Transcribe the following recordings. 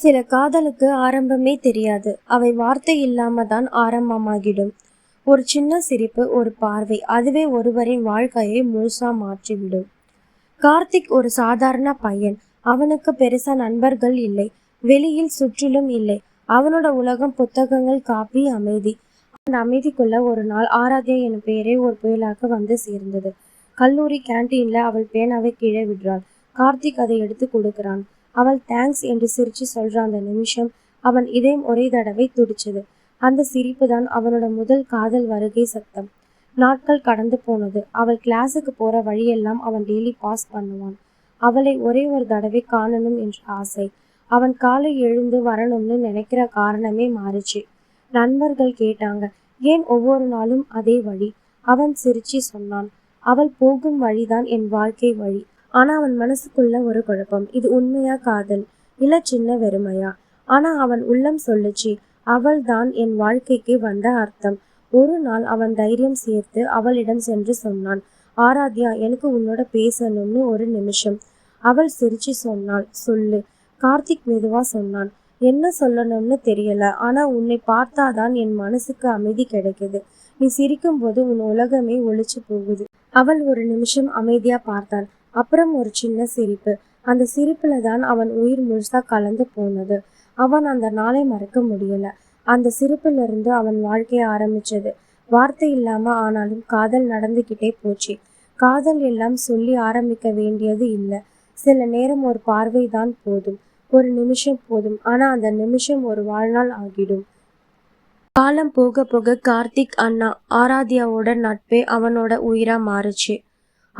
சில காதலுக்கு ஆரம்பமே தெரியாது. அவை வார்த்தை இல்லாம தான் ஆரம்பமாகிடும். ஒரு சின்ன சிரிப்பு ஒரு பார்வை அதுவே ஒருவரின் வாழ்க்கையை முழுசா மாற்றிவிடும். கார்த்திக் ஒரு சாதாரண பையன். அவனுக்கு பெருசா நண்பர்கள் இல்லை. வெளியில் சுற்றிலும் இல்லை. அவனோட உலகம் புத்தகங்கள் காப்பி அமைதி. அந்த அமைதிக்குள்ள ஒரு நாள் ஆராத்யா என் பெயரே ஒரு புயலாக வந்து சேர்ந்தது. கல்லூரி கேண்டீன்ல அவள் பேனாவை கீழே விடுறாள். கார்த்திக் அதை எடுத்து கொடுக்கிறான். அவள் தேங்க்ஸ் என்று சிரிச்சு சொல்ற அந்த நிமிஷம் அவன் இதயம் ஒரே தடவை துடிச்சது. அந்த சிரிப்பு தான் அவனோட முதல் காதல் வருகை சத்தம். நாட்கள் கடந்து போனது. அவள் கிளாஸுக்கு போற வழியெல்லாம் அவன் டெய்லி பாஸ் பண்ணுவான். அவளை ஒரே ஒரு தடவை காணணும் என்ற ஆசை. அவன் காலை எழுந்து வரணும்னு நினைக்கிற காரணமே மாறுச்சு. நண்பர்கள் கேட்டாங்க ஏன் ஒவ்வொரு நாளும் அதே வழி? அவன் சிரிச்சு சொன்னான் அவள் போகும் வழிதான் என் வாழ்க்கை வழி. ஆனா அவன் மனசுக்குள்ள ஒரு குழப்பம். இது உண்மையா காதல்? இல்ல சின்ன வெறுமையா? ஆனா அவன் உள்ளம் சொல்லுச்சு அவள் தான் என் வாழ்க்கைக்கு வந்த அர்த்தம். ஒரு நாள் அவன் தைரியம் சேர்த்து அவளிடம் சென்று சொன்னான் ஆராத்யா எனக்கு உன்னோட பேசணும்னு ஒரு நிமிஷம். அவள் சிரிச்சு சொன்னாள் சொல்லு. கார்த்திக் மெதுவா சொன்னான் என்ன சொல்லணும்னு தெரியல. ஆனா உன்னை பார்த்தாதான் என் மனசுக்கு அமைதி கிடைக்குது. நீ சிரிக்கும் போது உன் உலகமே ஒளிச்சு போகுது. அவள் ஒரு நிமிஷம் அமைதியா பார்த்தாள். அப்புறம் ஒரு சின்ன சிரிப்பு. அந்த சிரிப்புல தான் அவன் உயிர் முழுசா கலந்து போனது. அவன் அந்த நாளை மறக்க முடியல. அந்த சிரிப்புல இருந்து அவன் வாழ்க்கைய ஆரம்பிச்சது. வார்த்தை இல்லாம ஆனாலும் காதல் நடந்துகிட்டே போச்சு. காதல் எல்லாம் சொல்லி ஆரம்பிக்க வேண்டியது இல்லை. சில நேரம் ஒரு பார்வை தான் போதும். ஒரு நிமிஷம் போதும். ஆனா அந்த நிமிஷம் ஒரு வாழ்நாள் ஆகிடும். காலம் போக போக கார்த்திக் அண்ணா ஆராத்யாவோட நட்பே அவனோட உயிரா மாறுச்சு.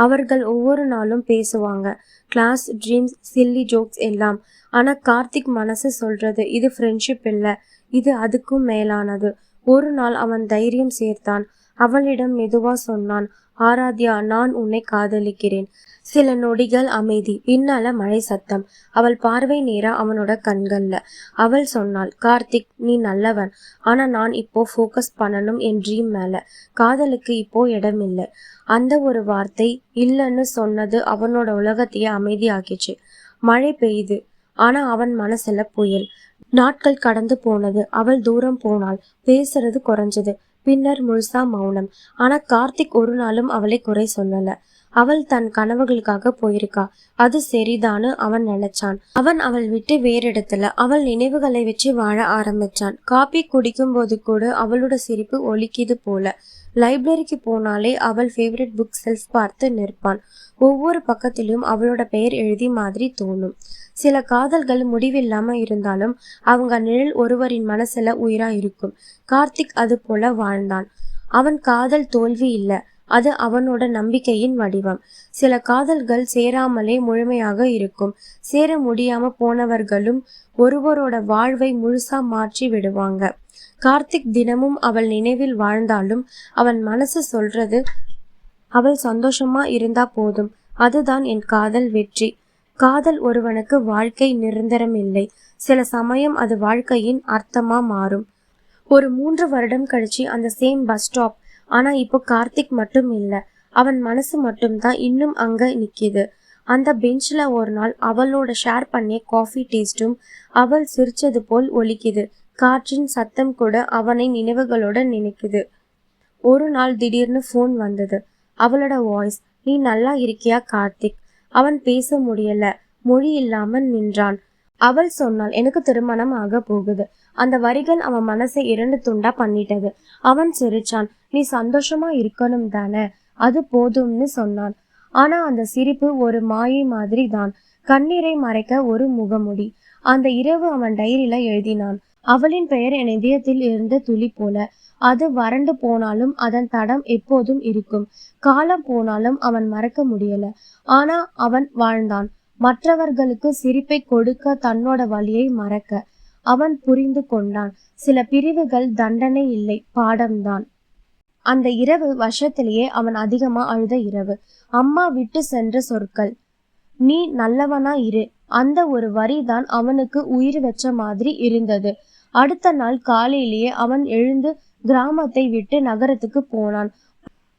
அவர்கள் ஒவ்வொரு நாளும் பேசுவாங்க. கிளாஸ் ட்ரீம்ஸ் சில்லி ஜோக்ஸ் எல்லாம். ஆனால் கார்த்திக் மனசு சொல்றது இது ஃப்ரெண்ட்ஷிப் இல்லை. இது அதுக்கும் மேலானது. ஒரு நாள் அவன் தைரியம் சேர்த்தான். அவளிடம் மெதுவா சொன்னான் ஆராத்யா நான் உன்னை காதலிக்கிறேன். சில நொடிகள் அமைதி பின்னால மழை சத்தம். அவள் பார்வை நேரா அவனோட கண்கள்ல. அவள் சொன்னாள் கார்த்திக் நீ நல்லவன். ஆனா நான் இப்போ ஃபோக்கஸ் பண்ணணும் என் ட்ரீம் மேல. காதலுக்கு இப்போ இடம் இல்லை அந்த ஒரு வார்த்தை இல்லைன்னு சொன்னது அவனோட உலகத்தையே அமைதியாக்கிச்சு. மழை பெய்யுது. ஆனா அவன் மனசுல புயல். நாட்கள் கடந்து போனது. அவள் தூரம் போனாள். பேசுறது குறைஞ்சது. பின்னர் முழுசா மௌனம். ஆனா கார்த்திக் ஒரு நாளும் அவளை குறை சொல்லல. அவள் தன் கனவுகளுக்காக போயிருக்கா. அது சரிதான்னு அவன் நினைச்சான். அவன் அவள் விட்டு வேற இடத்துல அவள் நினைவுகளை வச்சு வாழ ஆரம்பிச்சான். காபி குடிக்கும் போது கூட அவளோட சிரிப்பு ஒலிக்குது போல. லைப்ரரிக்கு போனாலே அவள் ஃபேவரட் புக் செல்ஃப் பார்த்து நிற்பான். ஒவ்வொரு பக்கத்திலும் அவளோட பெயர் எழுதி மாதிரி தோணும். சில காதல்கள் முடிவில்லாம இருந்தாலும் அவங்க நிழல் ஒருவரின் மனசுல உயிரா இருக்கும். கார்த்திக் அது போல வாழ்ந்தான். அவன் காதல் தோல்வி இல்ல. அது அவனோட நம்பிக்கையின் வடிவம். சில காதல்கள் சேராமலே முழுமையாக இருக்கும். சேர முடியாம போனவர்களும் ஒருவரோட வாழ்வை முழுசா மாற்றி விடுவாங்க. கார்த்திக் தினமும் அவள் நினைவில் வாழ்ந்தாலும் அவன் மனசு சொல்றது அவள் சந்தோஷமா இருந்தா போதும். அதுதான் என் காதல் வெற்றி. காதல் ஒருவனுக்கு வாழ்க்கை நிரந்தரம் இல்லை. சில சமயம் அது வாழ்க்கையின் அர்த்தமா மாறும். ஒரு மூன்று வருடம் கழிச்சு அந்த சேம் பஸ் ஸ்டாப் ஆனா இப்போ கார்த்திக் மட்டும் இல்லை. அவன் மனசு மட்டும்தான் இன்னும் அங்க நிக்கிது. அந்த பெஞ்ச்ல ஒரு நாள் அவளோட ஷேர் பண்ணிய காஃபி டேஸ்டும் அவள் சிரிச்சது போல் ஒலிக்குது. காற்றின் சத்தம் கூட அவனை நினைவுகளோட நினைக்குது. ஒரு நாள் திடீர்னு ஃபோன் வந்தது. அவளோட வாய்ஸ் நீ நல்லா இருக்கியா கார்த்திக்? அவன் பேச முடியல. மொழி இல்லாமல் நின்றான். அவள் சொன்னாள் எனக்கு திருமணம் ஆக போகுது. அந்த வரிகள் அவன் மனசை இரண்டு துண்டா பண்ணிட்டது. அவன் சிரிச்சான் நீ சந்தோஷமா இருக்கணும் தானே? அது போதும்னு சொன்னான். ஆனா அந்த சிரிப்பு ஒரு மாயை மாதிரி தான். கண்ணீரை மறைக்க ஒரு முகமுடி. அந்த இரவு அவன் டைரியில எழுதினான். அவளின் பெயர் என் இதயத்தில் இருந்த துளி போல. அது வறண்டு போனாலும் அதன் தடம் எப்போதும் இருக்கும். காலம் போனாலும் அவன் மறக்க முடியல. ஆனா அவன் வாழ்ந்தான். மற்றவர்களுக்கு சிரிப்பை கொடுக்க தன்னோட வழியை மறக்க அவன் புரிந்து கொண்டான். சில பிரிவுகள் தண்டனை இல்லை பாடம்தான். அந்த இரவு வருஷத்திலேயே அவன் அதிகமா அழுத இரவு. அம்மா விட்டு சென்ற சொற்கள் நீ நல்லவனா இரு. அந்த ஒரு வரிதான் அவனுக்கு உயிர் வச்ச மாதிரி இருந்தது. அடுத்த நாள் காலையிலேயே அவன் எழுந்து கிராமத்தை விட்டு நகரத்துக்கு போனான்.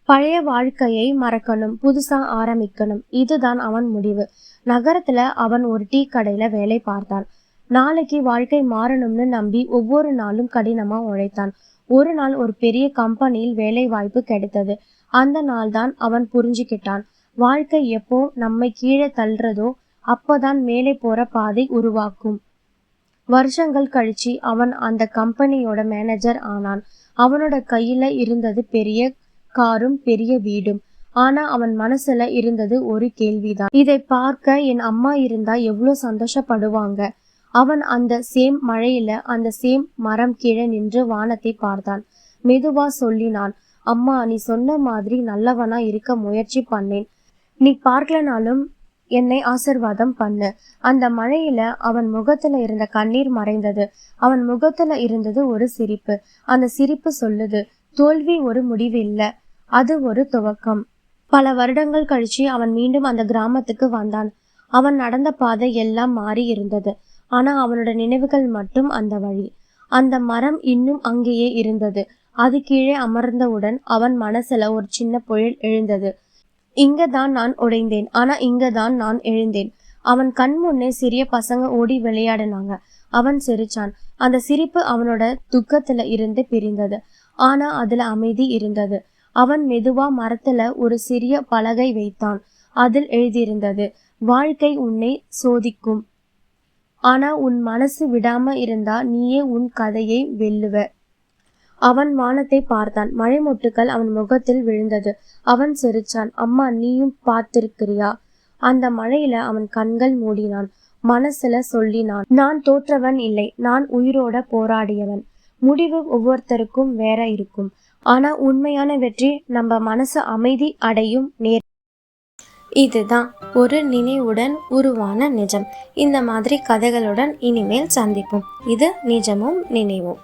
பழைய வாழ்க்கையை மறக்கணும் புதுசா ஆரம்பிக்கணும். இதுதான் அவன் முடிவு. நகரத்துல அவன் ஒரு டீ கடையில வேலை பார்த்தான். நாளைக்கு வாழ்க்கை மாறணும்னு நம்பி ஒவ்வொரு நாளும் கடினமா உழைத்தான். ஒரு நாள் ஒரு பெரிய கம்பெனியில் வேலை வாய்ப்பு கிடைத்தது. அந்த நாள் தான் அவன் புரிஞ்சுக்கிட்டான். வாழ்க்கை எப்போ நம்மை கீழே தள்ளுறதோ அப்பதான் மேலே போற பாதை உருவாக்கும். வருஷங்கள் கழிச்சு அவன் அந்த கம்பெனியோட மேனேஜர் ஆனான். அவனோட கையில இருந்தது பெரிய காரும் பெரிய வீடும். ஆனா அவன் மனசுல இருந்தது ஒரு கேள்விதான். இதை பார்க்க என் அம்மா இருந்தா எவ்வளவு சந்தோஷப்படுவாங்க. அவன் அந்த சேம் மழையில அந்த சேம் மரம் கீழே நின்று வானத்தை பார்த்தான். மெதுவா சொல்லினான் அம்மா நீ சொன்ன மாதிரி நல்லவனா இருக்க முயற்சி பண்ணேன். நீ பார்க்கலனாலும் என்னை ஆசிர்வாதம் பண்ணு. அந்த மழையில அவன் முகத்துல இருந்த கண்ணீர் மறைந்தது. அவன் முகத்துல இருந்தது ஒரு சிரிப்பு. அந்த சிரிப்பு சொல்லுது தோல்வி ஒரு முடிவு இல்ல அது ஒரு துவக்கம். பல வருடங்கள் கழிச்சு அவன் மீண்டும் அந்த கிராமத்துக்கு வந்தான். அவன் நடந்த பாதை எல்லாம் மாறி இருந்தது. ஆனா அவனோட நினைவுகள் மட்டும் அந்த வழி. அந்த மரம் இன்னும் அங்கேயே இருந்தது. அது கீழே அமர்ந்தவுடன் அவன் மனசுல ஒரு சின்ன புயல் எழுந்தது. இங்க தான் நான் உடைந்தேன். ஆனா இங்க தான் நான் எழுந்தேன். அவன் கண் முன்னே சிறிய பசங்க ஓடி விளையாடினாங்க. அவன் சிரிச்சான். அந்த சிரிப்பு அவனோட துக்கத்துல இருந்து பிரிந்தது. ஆனா அதுல அமைதி இருந்தது. அவன் மெதுவா மரத்துல ஒரு சிறிய பலகை வைத்தான். அதில் எழுதியிருந்தது வாழ்க்கை உன்னை சோதிக்கும். ஆனா உன் மனசு விடாம இருந்தா நீயே உன் கதையை வெல்லுவ. அவன் வானத்தை பார்த்தான். மழை மொட்டுக்கள் அவன் முகத்தில் விழுந்தது. அவன் சிரிச்சான் அம்மா நீயும் பார்த்திருக்கிறியா? அந்த மழையில அவன் கண்கள் மூடினான். மனசுல சொல்லினான் நான் தோற்றவன் இல்லை. நான் உயிரோட போராடியவன். முடிவு ஒவ்வொருத்தருக்கும் வேற இருக்கும். ஆனா உண்மையான வெற்றி நம்ம மனசு அமைதி அடையும் நேர் இதுதான் ஒரு நினைவுடன் உருவான நிஜம். இந்த மாதிரி கதைகளுடன் இனிமேல் சந்திப்போம். இது நிஜமும் நினைவும்.